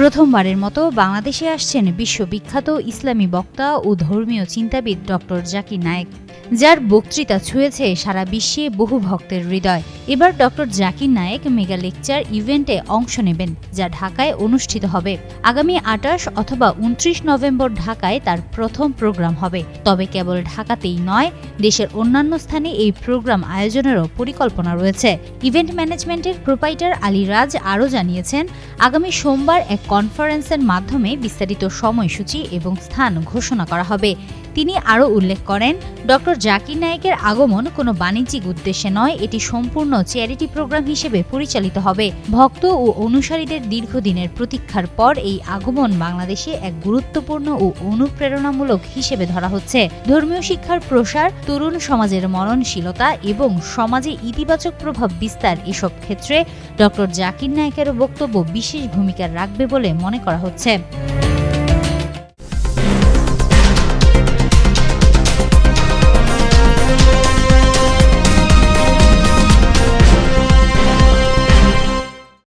প্রথমবারের মতো বাংলাদেশে আসছেন বিশ্ববিখ্যাত ইসলামী বক্তা ও ধর্মীয় চিন্তাবিদ ডক্টর জাকির নায়েক। যার বক্তৃতা ছুঁয়েছে সারা বিশ্বে বহু ভক্তের হৃদয়। এবার doctor Zakir Naik mega lecture ইভেন্টে অংশ নেবেন, যা ঢাকায় অনুষ্ঠিত হবে। আগামী আটাশ অথবা উনত্রিশ নভেম্বর ঢাকায় তার প্রথম প্রোগ্রাম হবে। তবে কেবল ঢাকাতেই নয়, দেশের অন্যান্য স্থানে এই প্রোগ্রাম আয়োজনেরও পরিকল্পনা রয়েছে। ইভেন্ট ম্যানেজমেন্টের প্রোপাইটার আলী রাজ আরও জানিয়েছেন, আগামী সোমবার এক কনফারেন্সের মাধ্যমে বিস্তারিত সময়সূচি এবং স্থান ঘোষণা করা হবে। তিনি আরও উল্লেখ করেন, ডক্টর জাকির নায়েকের আগমন কোনো বাণিজ্যিক উদ্দেশ্যে নয়, এটি সম্পূর্ণ চ্যারিটি প্রোগ্রাম হিসেবে পরিচালিত হবে। ভক্ত ও অনুসারীদের দীর্ঘদিনের প্রতীক্ষার পর এই আগমন বাংলাদেশে এক গুরুত্বপূর্ণ ও অনুপ্রেরণামূলক হিসেবে ধরা হচ্ছে। ধর্মীয় শিক্ষার প্রসার, তরুণ সমাজের মরণশীলতা এবং সমাজে ইতিবাচক প্রভাব বিস্তার এসব ক্ষেত্রে ডক্টর জাকির নায়েকের বক্তব্য বিশেষ ভূমিকা রাখবে বলে মনে করা হচ্ছে।